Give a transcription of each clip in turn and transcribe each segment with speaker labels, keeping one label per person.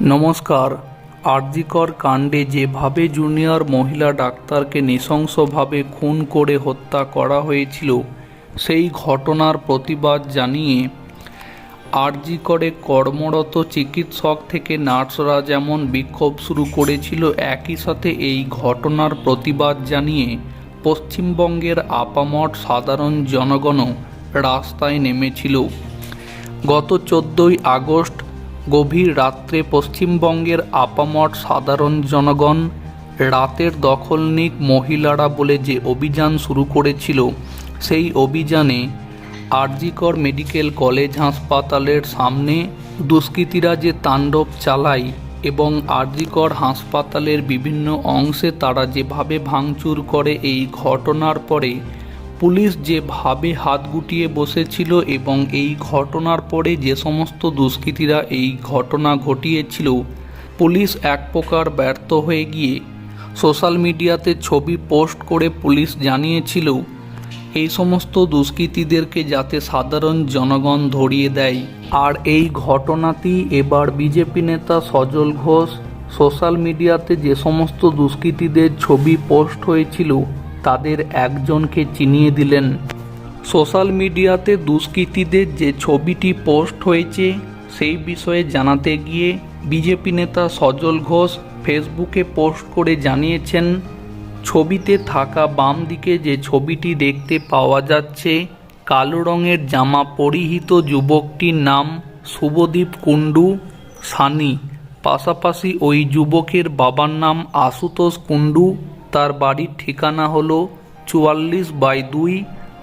Speaker 1: নমস্কার। আরজিকর কাণ্ডে যেভাবে জুনিয়র মহিলা ডাক্তারকে নৃশংসভাবে খুন করে হত্যা করা হয়েছিল, সেই ঘটনার প্রতিবাদ জানিয়ে আরজিকরে কর্মরত চিকিৎসক থেকে নার্সরা যেমন বিক্ষোভ শুরু করেছিল, একই সাথে এই ঘটনার প্রতিবাদ জানিয়ে পশ্চিমবঙ্গের আপামট সাধারণ জনগণও রাস্তায় নেমেছিল। গত চোদ্দোই আগস্ট গভীর রাত্রে পশ্চিমবঙ্গের আপামট সাধারণ জনগণ, রাতের দখলনিক মহিলারা বলে যে অভিযান শুরু করেছিল, সেই অভিযানে আরজিকর মেডিকেল কলেজ হাসপাতালের সামনে দুষ্কৃতীরা যে তাণ্ডব চালায় এবং আরজিকর হাসপাতালের বিভিন্ন অংশে তারা যেভাবে ভাঙচুর করে এই ঘটনার পরে পুলিশ যেভাবে হাত গুটিয়ে বসেছিল এবং এই ঘটনার পরে যে সমস্ত দুষ্কৃতীরা এই ঘটনা ঘটিয়েছিল, পুলিশ এক প্রকার ব্যর্থ হয়ে গিয়ে সোশ্যাল মিডিয়াতে ছবি পোস্ট করে পুলিশ জানিয়েছিল, এই সমস্ত দুষ্কৃতীদেরকে যাতে সাধারণ জনগণ ধরিয়ে দেয়। আর এই ঘটনাটি এবার বিজেপি নেতা সজল ঘোষ সোশ্যাল মিডিয়াতে যে সমস্ত দুষ্কৃতীদের ছবি পোস্ট হয়েছিল তাদের একজনকে চিনিয়ে দিলেন। সোশ্যাল মিডিয়াতে দুষ্কৃতীদের যে ছবিটি পোস্ট হয়েছে, সেই বিষয়ে জানাতে গিয়ে বিজেপি নেতা সজল ঘোষ ফেসবুকে পোস্ট করে জানিয়েছেন, ছবিতে থাকা বাম দিকে যে ছবিটি দেখতে পাওয়া যাচ্ছে, কালো রঙের জামা পরিহিত যুবকটির নাম শুভদীপ কুণ্ডু, সানি। পাশাপাশি ওই যুবকের বাবার নাম আশুতোষ কুণ্ডু তার বাড়ির ঠিকানা হল চুয়াল্লিশ বাই দুই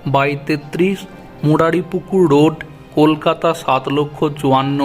Speaker 1: বাই তেত্রিশ মুরারিপুকুর রোড, কলকাতা সাত লক্ষ চুয়ান্ন।